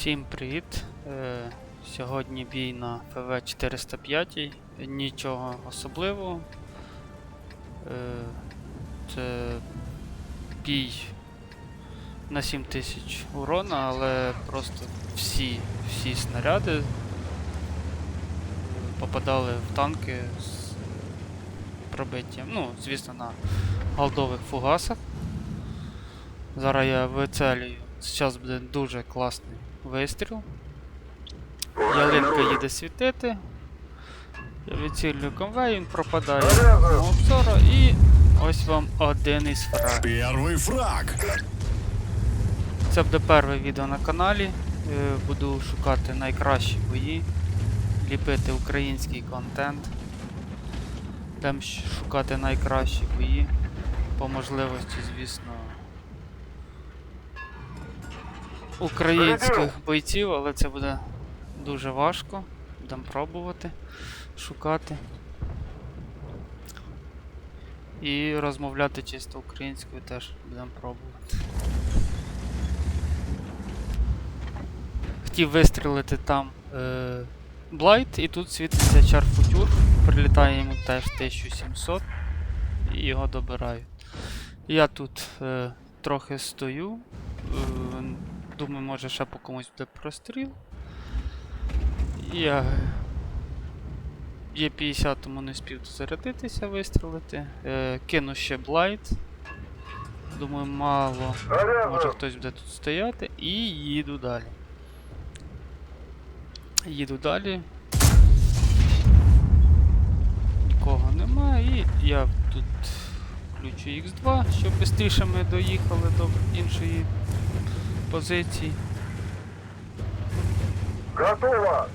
Всім привіт! Е, сьогодні бій на ФВ 405. Нічого особливого. Е, це бій на 7000 урона, але просто всі, всі снаряди е, попадали в танки з пробиттям. Ну, звісно, на голдових фугасах. Зараз я вицелюю. Зараз буде дуже класний вистріл. Ялинка їде світити. Я відцілюю конвей, він пропадає мого обзору і ось вам один із фраг. Первый фраг. Це буде перше відео на каналі. Е, Буду шукати найкращі бої, ліпити український контент. Будемо шукати найкращі бої. По можливості, звісно. Українських бойців, але це буде дуже важко. Будемо пробувати шукати. І розмовляти чисто українською теж будемо пробувати. Хотів вистрілити там е, Блайт, і тут світиться чар футюр. Прилітає йому теж 1700 і його добирають. Я тут е, трохи стою. Е, думаю, може ще по комусь буде простріл. Я є 50, тому не спів зарядитися, вистрілити. Е, кину ще Блайт. Думаю, мало. Може хтось буде тут стояти. І їду далі. Їду далі. Нікого немає. І я тут включу X2, щоб швидше ми доїхали до іншої позиції. Готово!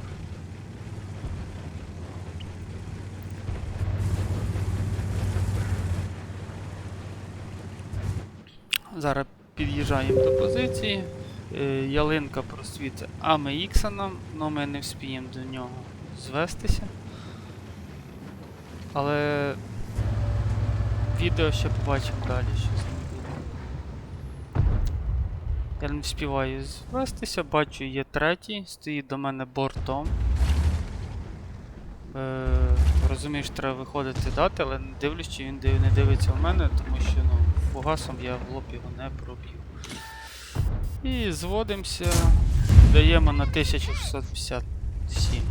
Зараз під'їжджаємо до позиції. Е, ялинка просвітить AMX нам, але ми не вспіємо до нього звестися. Але відео ще побачимо далі, що з ним буде. Я не вспіваю звестися, бачу, є третій, стоїть до мене бортом. Е, розумію, що треба виходити дати, але не дивлюсь, чи він не дивиться в мене, тому що ну, фугасом я в лоб його не проб'ю. І зводимося, даємо на 1657.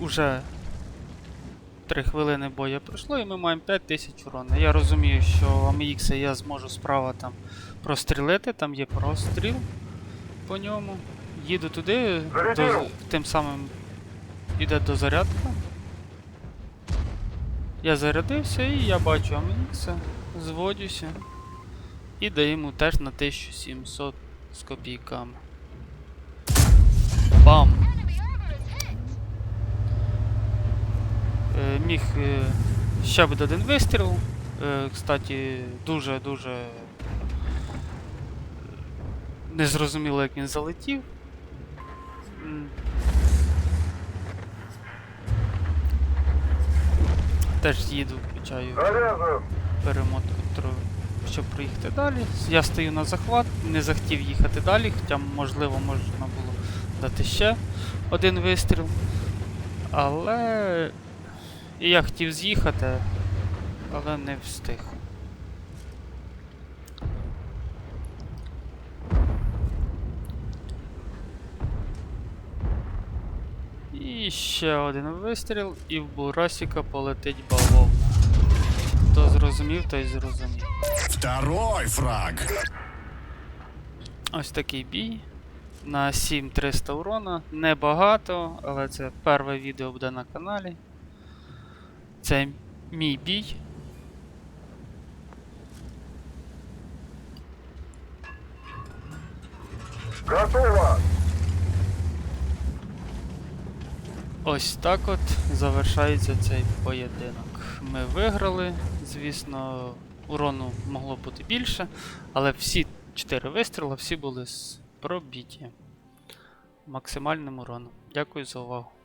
Уже 3 хвилини бою пройшло і ми маємо 5000 урону. Я розумію, що AMX я зможу справа там прострілити, там є простріл по ньому. Їду туди, до, тим самим іде до зарядка. Я зарядився і я бачу AMX, зводюся. І даю йому теж на 1700 з копійками. Бам! Е, міг е, ще буде один вистріл. Е, кстати, дуже-дуже незрозуміло, як він залетів. Теж їду, включаю перемотку, щоб проїхати далі. Я стою на захват, не захотів їхати далі, хоча можливо можна було дати ще один вистріл. Але і я хотів з'їхати, але не встиг. І ще один вистріл, і в Бурасіка полетить бавовна. Хто зрозумів, той зрозумів. Второй фраг. Ось такий бій. На 7300 урона. Небагато, але це перше відео буде на каналі. Це мій бій. Готово! Ось так от завершається цей поєдинок. Ми виграли, звісно, урону могло бути більше, але всі 4 вистріли всі були з пробіті максимальним уроном. Дякую за увагу.